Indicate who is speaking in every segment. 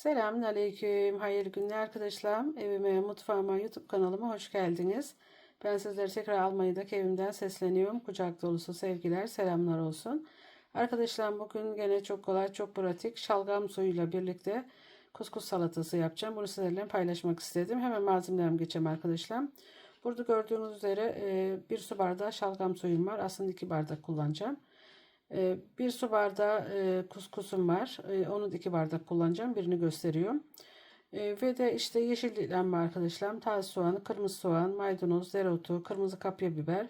Speaker 1: Selamünaleyküm. Hayırlı günler arkadaşlar. Evime, mutfağıma, YouTube kanalıma hoş geldiniz. Ben sizlere tekrar Almanya'daki evimden sesleniyorum. Kucak dolusu sevgiler, selamlar olsun. Arkadaşlar bugün gene çok kolay, çok pratik şalgam suyuyla birlikte kuskus salatası yapacağım. Bunu sizlerle paylaşmak istedim. Hemen malzemelerime geçeceğim arkadaşlar. Burada gördüğünüz üzere e, bir su bardağı şalgam suyum var. Aslında iki bardak kullanacağım. Ee, bir su bardağı e, kuskusum var. Ee, onu da iki bardak kullanacağım. Birini gösteriyorum. Ee, ve de işte yeşil var arkadaşlar. Taze soğan, kırmızı soğan, maydanoz, dereotu, kırmızı kapya biber.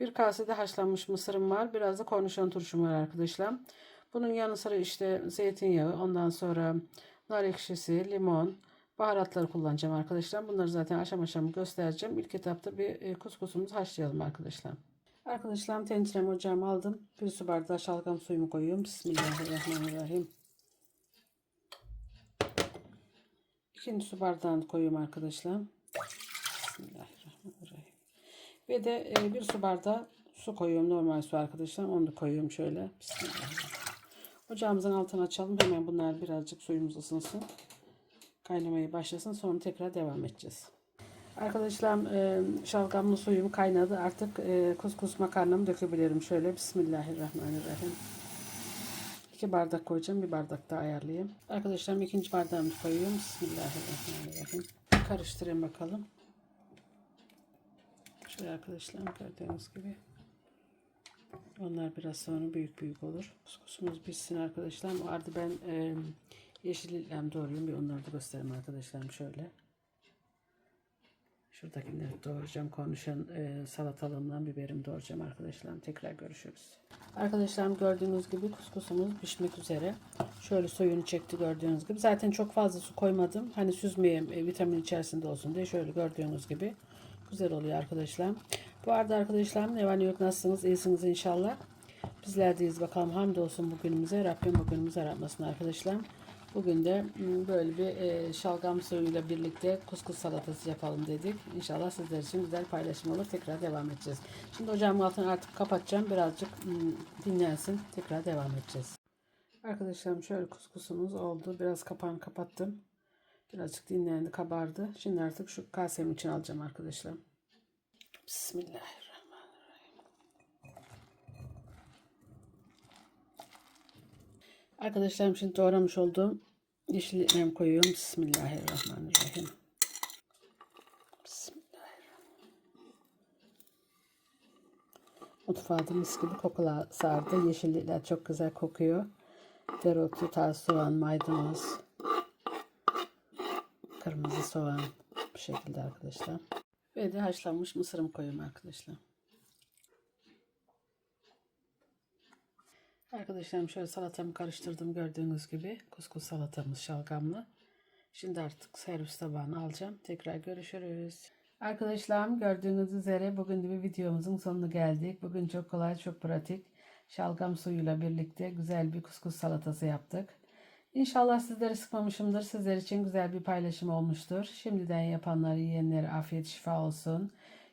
Speaker 1: Bir kase de haşlanmış mısırım var. Biraz da kornişon turşum var arkadaşlar. Bunun yanı sıra işte zeytinyağı, ondan sonra nar ekşisi, limon, baharatları kullanacağım arkadaşlar. Bunları zaten aşama aşama göstereceğim. İlk etapta bir e, kuskusumuzu haşlayalım arkadaşlar. Arkadaşlar tenceremi ocağıma aldım. Bir su bardağı şalgam suyumu koyuyorum. Bismillahirrahmanirrahim. İkinci su bardağını koyuyorum arkadaşlar. Bismillahirrahmanirrahim. Ve de e, bir su bardağı su koyuyorum. Normal su arkadaşlar. Onu da koyuyorum şöyle. Bismillahirrahmanirrahim. Ocağımızın altını açalım. Hemen bunlar birazcık suyumuz ısınsın. Kaynamaya başlasın. Sonra tekrar devam edeceğiz. Arkadaşlar şalgamlı suyum kaynadı. Artık kuskus makarnamı dökebilirim. Şöyle Bismillahirrahmanirrahim. İki bardak koyacağım. Bir bardak daha ayarlayayım. Arkadaşlar ikinci bardağımı koyuyorum. Bismillahirrahmanirrahim. Karıştırayım bakalım. Şöyle arkadaşlar gördüğünüz gibi. Onlar biraz sonra büyük büyük olur. Kuskusumuz bitsin arkadaşlar. O arada ben e, yeşilliklerimi doğrayayım. Bir onları da göstereyim arkadaşlarım şöyle. Şuradakileri doğrayacağım. Konuşan e, salatalığımdan biberimi doğrayacağım arkadaşlar. Tekrar görüşürüz. Arkadaşlarım gördüğünüz gibi kuskusumuz pişmek üzere. Şöyle suyunu çekti gördüğünüz gibi. Zaten çok fazla su koymadım. Hani süzmeyeyim e, vitamin içerisinde olsun diye. Şöyle gördüğünüz gibi güzel oluyor arkadaşlar. Bu arada arkadaşlarım ne var yok nasılsınız? İyisiniz inşallah. Bizler deyiz bakalım hamdolsun bugünümüze. Rabbim bugünümüzü aratmasın arkadaşlar. Bugün de böyle bir şalgam suyuyla birlikte kuskus salatası yapalım dedik. İnşallah sizler için güzel paylaşım olur. Tekrar devam edeceğiz. Şimdi ocağımın altını artık kapatacağım. Birazcık dinlensin. Tekrar devam edeceğiz. Arkadaşlarım şöyle kuskusumuz oldu. Biraz kapağını kapattım. Birazcık dinlendi, kabardı. Şimdi artık şu kasemin için alacağım arkadaşlar. Bismillahirrahmanirrahim. Arkadaşlarım şimdi doğramış olduğum yeşilliklerimi koyuyorum. Bismillahirrahmanirrahim. Mutfağda mis gibi kokular sardı. Yeşillikler çok güzel kokuyor. Dereotu, taze soğan, maydanoz, kırmızı soğan bu şekilde arkadaşlar. Ve de haşlanmış mısırımı koyuyorum arkadaşlar. Arkadaşlarım şöyle salatamı karıştırdım gördüğünüz gibi. Kuskus salatamız şalgamlı. Şimdi artık servis tabağına alacağım. Tekrar görüşürüz. Arkadaşlarım gördüğünüz üzere bugün de bir videomuzun sonuna geldik. Bugün çok kolay çok pratik şalgam suyuyla birlikte güzel bir kuskus salatası yaptık. İnşallah sizleri sıkmamışımdır. Sizler için güzel bir paylaşım olmuştur. Şimdiden yapanları yiyenlere afiyet şifa olsun.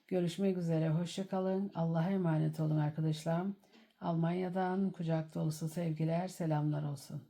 Speaker 1: Görüşmek üzere. Hoşçakalın. Allah'a emanet olun arkadaşlarım. Almanya'dan kucak dolusu sevgiler, selamlar olsun.